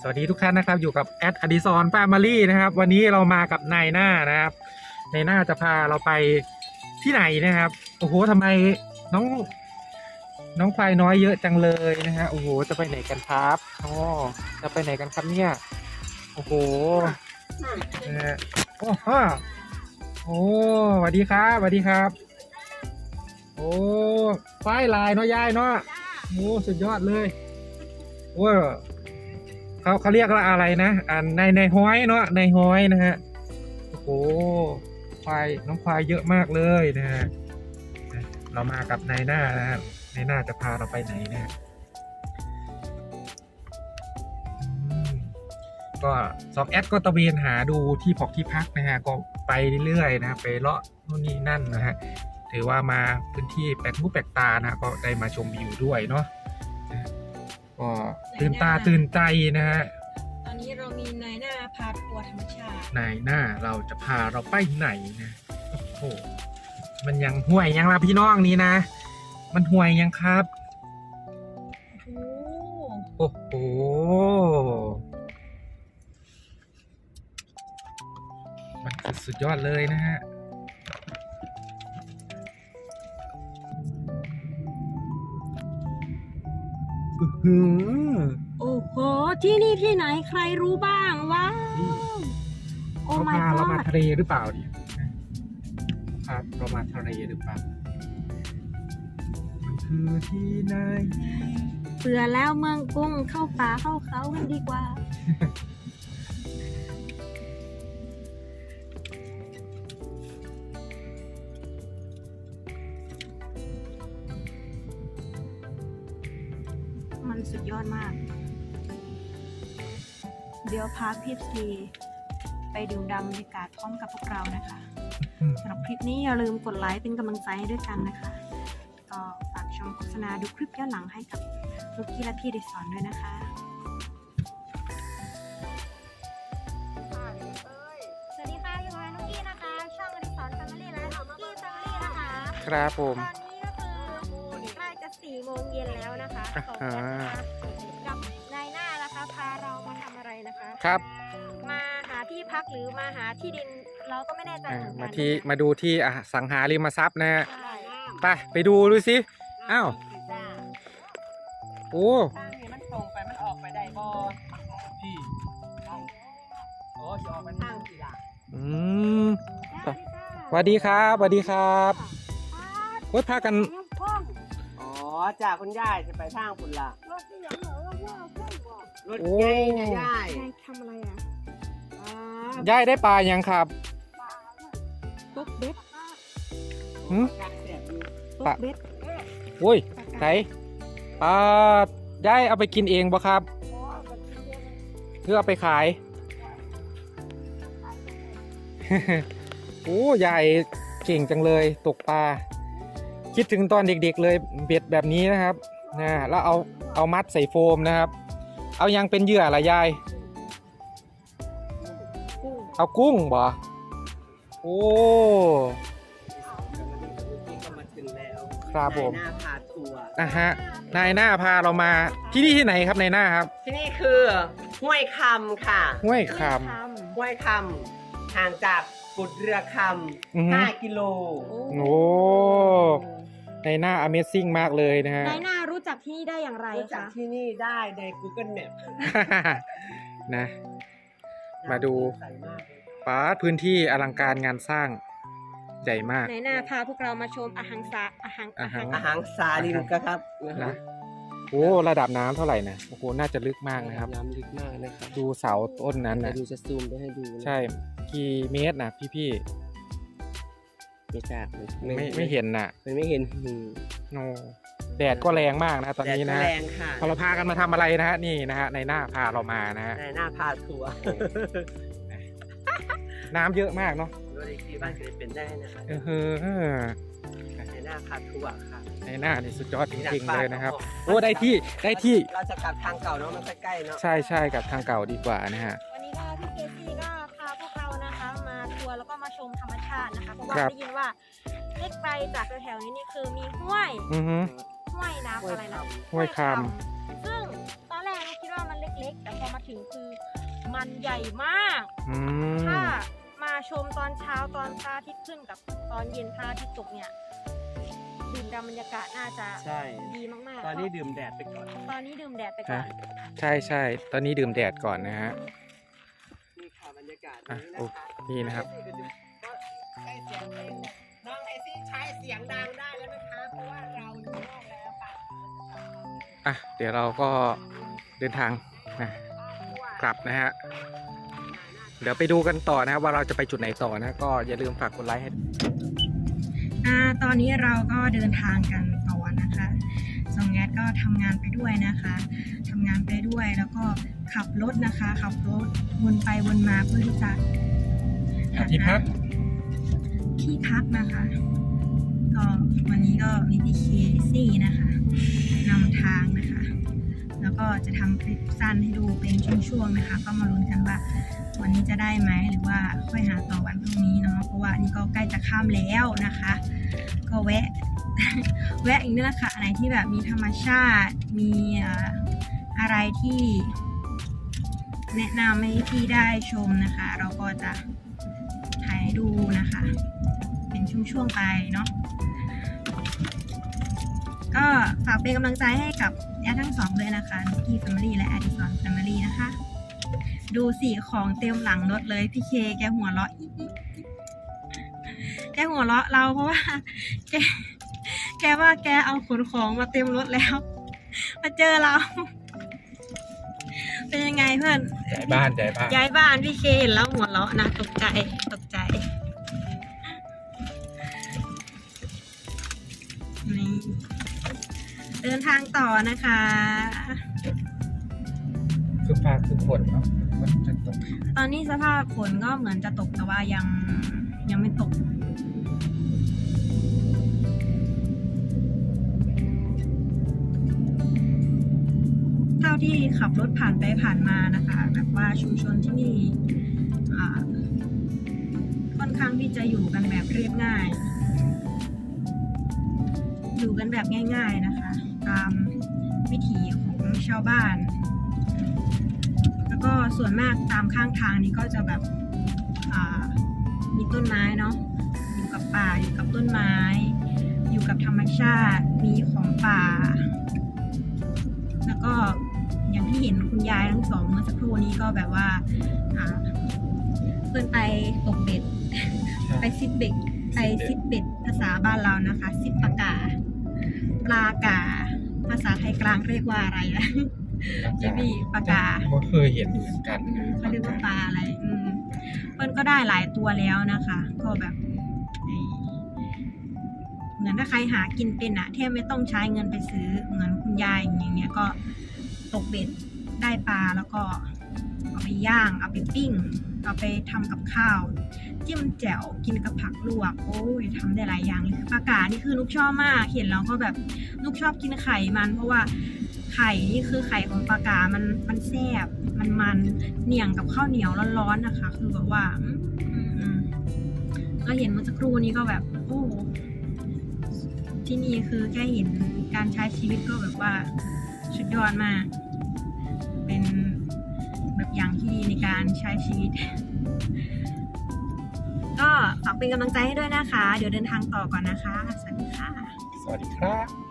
สวัสดีทุกท่านนะครับ อยู่กับแอดอดิซอนแฟมิลี่นะครับ วันนี้เรามากับนายหน้านะครับนายหน้าจะพาเราไปที่ไหนนะครับโอ้โหทำไมน้อง น้องควายน้อยเยอะจังเลยนะฮะโอ้โหจะไปไหนกันครับอ๋อจะไปไหนกันครับเนี่ยโอ้โหนะฮะโอ้ฮะโอ้สวัสดีครับสวัสดีครับ โอ้ควายลายเนาะยายเนาะโอ้สุดยอดเลยโอ้ เขาเขาเรียกว่าอะไรนะอ่าในในห้อยเนาะในห้อยนะฮะโอ้โหควายน้องควายเยอะมากเลยนะฮะเรามากับนายหน้านะครับนายหน้าจะพาเราไปไหนเนี่ยก็สองแอดก็ตะเวนหาดูที่พอกที่พักนะฮะก็ไปเรื่อยๆนะไปเลาะนู่นนี่นั่นนะฮะถือว่ามาพื้นที่แปลกหูแปลกตานะก็ได้มาชมวิวด้วยเนาะ ก็ตื่นตาตื่นใจนะฮะ ตอนนี้เรามีนายหน้าพาทัวร์ธรรมชาตินายหน้าเราจะพาเราไปไหนนะโอ้โหมันยังห่วยยังละพี่น้องนี้นะ มันห่วยยังครับ โอ้โหโอ้โหมันคือสุดยอดเลยนะฮะ โอ้โห ที่นี่ที่ไหนใครรู้บ้างว้าวโอ้ เขา my พาเรามา god ทะเลหรือเปล่าเนี่ยพาเรามาทะเลหรือเปล่ามันคือที่ไหน เบื่อแล้วเมืองกุ้งเข้าป่าเข้าเขากันดีกว่า สุดยอดมาก เดี๋ยวพาพี่ซีไปดูดำบรรยากาศพร้อมกับพวกเรานะคะอืมสำหรับคลิปนี้อย่าลืมกดไลค์เป็นกำลังใจให้ด้วยกันนะคะ ก็ฝากชมโฆษณาดูคลิปย้อนหลังให้กับลูกกี้และพี่เดสอนด้วยนะคะสวัสดีค่ะอยู่กับนุกกี้นะคะ ช่องอดิสรแฟมิลี่และนุกกี้แฟมิลี่นะคะ ครับผม ตอนนี้ก็คือใกล้จะสี่โมงเย็น สองฮะแอดนะคะกับนายหน้านะคะพาเรามาทำอะไรนะคะครับ มาหาที่พักหรือมาหาที่ดินเราก็ไม่แน่ใจอ่าเหมือนกันมาที่มาดูที่อสังหาริมทรัพย์นะฮะใช่ไปไปดูดูสิอ้าวโอ้ทางนี้มันตรงไปมันออกไปได้บ่พี่โอ้จะออกไปทางกี่ล่ะอืม สวัสดีครับสวัสดีครับโอ้ยพากันอ๋อ จากคุณย่ายจะไปทางคุณล่ะรถโอ้ใหญ่นะย่ายนายทำอะไรอะอ่าย่ายได้ปลายังครับตกเบ็ดหืม อยากเสียบอยู่ตปะกเบ็ดโอ้ยไหนปลาย่ายเอาไปกินเองปะครับเพื่อเอาไปขาย โอ้ยายเก่งจังเลยตกปลา คิดถึงตอนเด็กๆเลยเบ็ดแบบนี้นะครับนะแล้วเอาเอามัดใส่โฟมนะครับ เอายังเป็นเหยื่อละยายกุ้งเอากุ้งบ่โอ้นี่ก็มาถึงแล้วครับผมนายหน้าพาทัวร์นะฮะนายหน้าพาเรามาที่นี่ที่ไหนครับนายหน้าครับ ที่นี่คือห้วยคำค่ะ ห้วยคห้วยคำห่างจากกุดเรือคอือฮึำห้ากิโลำโอ้ นายหน้า Amazing มากเลยนะฮะ นายหน้ารู้จักที่นี่ได้อย่างไรรู้จักคะที่นี่ได้ใน Google Map นะ มาดู ใสมากเลยป้าดพื้นที่อลังการงานสร้างใหญ่มาก นายหน้าพาพวกเรามาชมอาหังสาอาหังอาหัง อาหารซาลินก็ครับนะโอ้ระดับน้ำเท่าไหร่นะโอ้โหน่าจะลึกมากนะครับ น้ำลึกมากนะครับดูเสาต้นนั้นแต่นะดูจะซูมไปให้ดูนะใช่กี่เมตรนะพี่ ไม่ทราบเลยๆไม่ไม่เห็นน่ะ มันไม่เห็นหืมโนแดดก็แรงมากนะตอนนี้นะแดดก็แรงค่ะพอเราพากันมาทำอะไรนะฮะนี่นะฮะในหน้าพาเรามานะฮะในหน้าพาทัวร์น้ำเยอะมากเนาะดูดีที่บ้านเคยเป็นได้นะครับเออเออในหน้าพาทัวร์ค่ะในหน้านี่สุดยอดจริงๆเลยนะครับอยากโอ้ได้ที่ได้ที่เราจะกลับทางเก่าเนาะมันใกล้ๆเนาะใช่ใช่กับทางเก่าดีกว่านะฮะวันนี้ก็พี่เกาตินะคะเพราะว่าครับได้ยินว่าเล็กไกลจากแถวๆนี้นี่คือมีห้วยอือฮึห้วยน้ำอะไรนะห้วยคซึ่งตอนแรกเราคิดว่ามันเล็กๆ แต่พอมาถึงคือมันใหญ่มาก อืม ถ้ามาชมตอนเช้าตอนพระอาทิตย์ขึ้นกับตอนเย็นพระอาทิตย์ตกเนี่ยดื่มดำบรรยากาศน่าจะใช่ ดีมากๆตอนนี้ดื่มแดดไปก่อน ตอนนี้ดื่มแดดไปก่อน ใช่ใช่ ตอนนี้ดื่มแดดก่อนนะฮะ นี่ค่ะบรรยากาศอะนี้โอ้นะคะนี่นะครับ ก็ใสียงดังได้แล้วนะคะเพราะว่าเราอยู่นอกแล้วค่ะอะเดี๋ยวเราก็เดินทางนะกลับนะฮะเดี๋ยวไปดูกันต่อนะครับว่าเราจะไปจุดไหนต่อนะก็อย่าลืมฝากกดไลค์ให้อ่าตอนนี้เราก็เดินทางกันต่อนะคะสองแงดก็ทำงานไปด้วยนะคะทำงานไปด้วยแล้วก็ขับรถนะคะ ขับรถวนไปวนมาเพื่อที่จะหาที่พักที่พักนะคะ ก็วันนี้ก็มีพี่เคซี่นะคะนำทางนะคะ แล้วก็จะทำคลิปสั้นให้ดูเป็นช่วงๆนะคะ ก็มาลุ้นกันว่า วันนี้จะได้ไหมหรือว่าค่อยหาต่อวันพรุ่งนี้เนาะเพราะว่านี่ก็ใกล้จะข้ามแล้วนะคะ ก็แวะ แวะอีกนี่แหละค่ะอะไรที่แบบมีธรรมชาติมีเอ่ออะไรที่แนะนำให้พี่ได้ชมนะคะ เราก็จะถ่ายให้ดูนะคะ เป็นช่วงๆไปเนาะก็ฝากเป็นกำลังใจให้กับแอดทั้งสองเลยนะคะนุกกี้แฟมิลี่และแอดิสันแฟมิลี่นะคะ ดูสีของเต็มหลังรถเลย พี่เคแกหัวเราะอิ๊กอิ๊กอิ๊กแกหัวเราะเราเพราะว่า แก แกว่าแกเอาขนของมาเต็มรถแล้ว มาเจอเรา เป็นยังไงเพื่อนย้ายบ้านย้ายบ้านย้ายบ้านพี่เคเห็นแล้วหัวเราะนะตกใจตกใจ เดินทางต่อนะคะ คือฟ้าคือฝนเนาะมันจะตกตอนนี้สภาพฝนก็เหมือนจะตกแต่ว่ายังยังไม่ตก เท่าที่ขับรถผ่านไปผ่านมานะคะ แบบว่าชุมชนที่นี่อ่าค่อนข้างที่จะอยู่กันแบบเรียบง่าย อยู่กันแบบง่าย ๆนะคะ ตามวิถีของชาวบ้าน แล้วก็ส่วนมากตามข้างทางนี้ก็จะแบบอ่ามีต้นไม้เนาะอยู่กับป่าอยู่กับต้นไม้ อยู่กับธรรมชาติมีของป่า แล้วก็อย่างที่เห็นคุณยายทั้งสองเมื่อสักครู่นี้ก็แบบว่าอ่าเพื่อนไปตกเบ็ด ไปซิดเบ็ดไปซิดเบ็ดภาษาบ้านเรานะคะ ซิดปากา ปลากา ภาษาไทยกลางเรียกว่าอะไรนะเจมี่ปากาก็เคยเห็นเหมือนกันนะเขาเรียกว่าปลาอะไรอืมเปิ้ลก็ได้หลายตัวแล้วนะคะ ก็แบบไอ้เหมือนถ้าใครหากินเป็นอะแทบไม่ต้องใช้เงินไปซื้อเหมือนคุณยายอย่างเงี้ยก็ตกเบ็ดได้ปลาแล้วก็เอาไปย่างเอาไปปิ้ง เอาไปทำกับข้าว จิ้มแจ่วกินกับผักลวก โอ้ยทำได้หลายอย่างเลยปลากานี่คือลูกชอบมาก เห็นแล้วก็แบบลูกชอบกินไข่มัน เพราะว่าไข่นี่คือไข่ของปลากามันมันแซ่บมันมันเหนียงกับข้าวเหนียวร้อนๆนะคะ คือแบบว่าก็เห็นเมื่อสักครู่นี้ก็แบบโอ้ที่นี่คือแค่เห็นการใช้ชีวิตก็แบบว่าสุดยอดมาก เป็น อย่างที่ดีในการใช้ชีวิต ก็ฝากเป็นกำลังใจให้ด้วยนะคะ เดี๋ยวเดินทางต่อก่อนนะคะ สวัสดีค่ะ สวัสดีครับ